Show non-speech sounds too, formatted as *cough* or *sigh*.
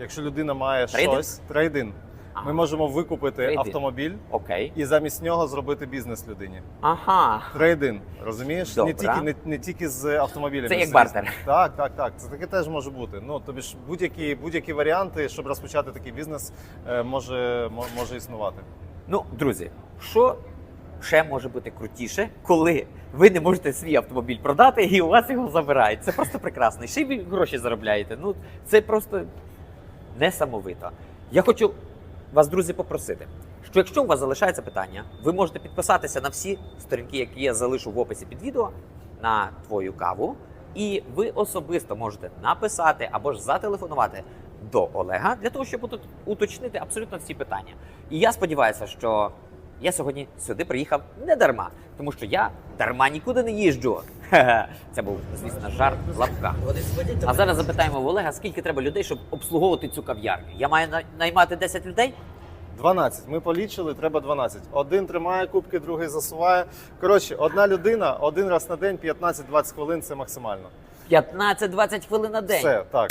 Якщо людина має Трейдинг? щось, трейдинг, Ага. ми можемо викупити Трейдинг. автомобіль Окей. і замість нього зробити бізнес людині. Ага. Трейдинг, розумієш? Добре. Не тільки не, не тільки з автомобілями. Це як бартер. Так, так, так. Це таке теж може бути. Ну тобі ж будь-які будь-які варіанти, щоб розпочати такий бізнес, е, може, може існувати. Ну, друзі, що ще може бути крутіше, коли ви не можете свій автомобіль продати і у вас його забирають. Це просто прекрасно. І Ще й ви гроші заробляєте. Ну, це просто несамовито. Я хочу вас, друзі, попросити, що якщо у вас залишається питання, ви можете підписатися на всі сторінки, які я залишу в описі під відео на твою каву. І ви особисто можете написати або ж зателефонувати до Олега для того, щоб уточнити абсолютно всі питання. І я сподіваюся, що я сьогодні сюди приїхав не дарма, тому що я дарма нікуди не їжджу. *laughs* Це був, звісно, жарт лапка. А зараз запитаємо в Олега, скільки треба людей, щоб обслуговувати цю кав'ярню. Я маю наймати 10 людей? 12. Ми полічили, треба 12. Один тримає кубки, другий засуває. Коротше, одна людина один раз на день, 15-20 хвилин це максимально. 15-20 хвилин на день. Все, так.